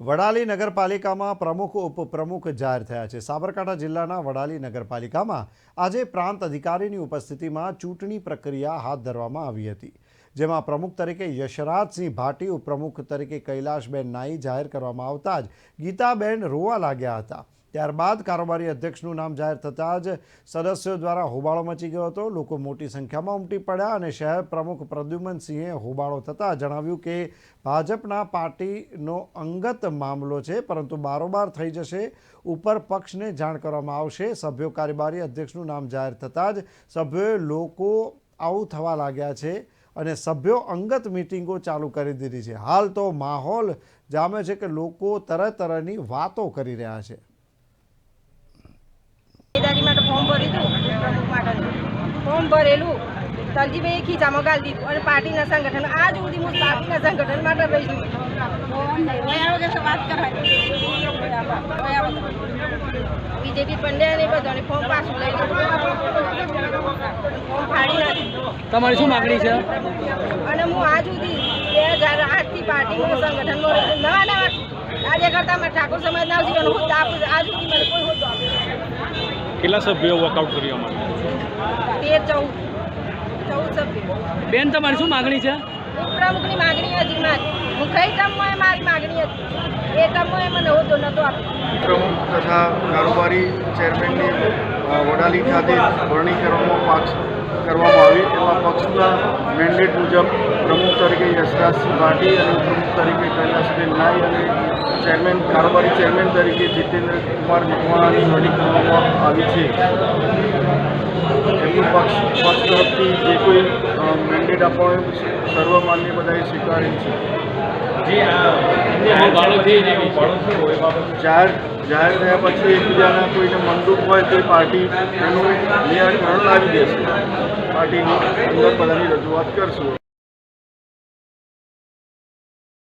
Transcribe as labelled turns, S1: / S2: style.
S1: વડાલી નગરપાલિકામાં પ્રમુખ, ઉપપ્રમુખ જાહેર થયા છે. સાબરકાંઠા જિલ્લાના વડાલી નગરપાલિકામાં આજે પ્રાંત અધિકારીની ઉપસ્થિતિમાં ચૂંટણી પ્રક્રિયા હાથ ધરવામાં આવી હતી, જેમાં પ્રમુખ તરીકે યશરાજસિંહ ભાટી, ઉપપ્રમુખ તરીકે કૈલાશબેન નાઈ જાહેર કરવામાં આવતા જ ગીતાબેન રોવા લાગ્યા હતા. ત્યારબાદ કારોબારી અધ્યક્ષનું નામ જાહેર થતાં જ સદસ્યો દ્વારા હોબાળો મચી ગયો હતો. લોકો મોટી સંખ્યામાં ઉમટી પડ્યા અને શહેર પ્રમુખ પ્રદ્યુમનસિંહે હોબાળો થતાં જણાવ્યું કે ભાજપના પાર્ટીનો અંગત મામલો છે, પરંતુ બારોબાર થઈ જશે. ઉપર પક્ષને જાણ કરવામાં આવશે. સભ્યો કારોબારી અધ્યક્ષનું નામ જાહેર થતાં જ સભ્યોએ લોકો આવું થવા લાગ્યા છે અને સભ્યો અંગત મિટિંગો ચાલુ કરી દીધી છે. હાલ તો માહોલ જામે છે કે લોકો તરહ તરહની વાતો કરી રહ્યા છે
S2: દાદી માટે ફોર્મ ભર્યું હતું પ્રમુખ માટે ફોર્મ ભરેલું તલજીભાઈ ખીચામાં ગાલી દીધું અને પાર્ટીના સંગઠન આજ સુધી હું પાર્ટીના સંગઠન માટે રહી છું વાત બીજેપી પંડ્યા ને બધાને ફોર્મ પાછું લઈ ફોર્મ ફાડી નાખ્યું.
S3: તમારી શું માગણી છે?
S2: અને હું આજ સુધી બે હજાર આઠથી પાર્ટીમાં સંગઠનમાં રહી છું. નવા નવા કાર્યકર્તા માં ઠાકોર સમાજના જીવન આજ સુધી મને કોઈ હોદ્દો
S3: કેટલા સભ્યો વર્કઆઉટ કર્યું અમારે?
S2: તેર ચૌદ. ચૌદ સભ્યો
S3: બેન તમારી શું માગણી છે?
S2: ઉપપ્રમુખની માગણી હતી મારી. હું કઈ ટર્મમાં મારી માગણી હતી? એ ટર્મમાં મને હોદ્દો નહોતો આપ્યો
S4: પ્રમુખ તથા કારોબારી ચેરમેનની વડાલી ખાતે વરણી કરવામાં પક્ષ કરવામાં આવી. એમાં પક્ષના મેન્ડેટ મુજબ પ્રમુખ તરીકે યશરાજસિંહ ભાટી અને પ્રમુખ તરીકે કૈલાસબેન નાઈ અને ચેરમેન કારોબારી ચેરમેન તરીકે જીતેન્દ્ર કુમાર મકવાણાની વરણી કરવામાં આવી છે. એમનું પક્ષ પક્ષ તરફથી જે કોઈ મેન્ડેટ આપવાનું સર્વમાન્ય બધાએ સ્વીકારેલ છે. જાહેર જાહેર થયા પછી એકબીજાના કોઈને મનદુખ હોય તો પાર્ટી એનું નિરાકરણ લાવી દેશે. પાર્ટીની અંદર બધાની રજૂઆત કરશું.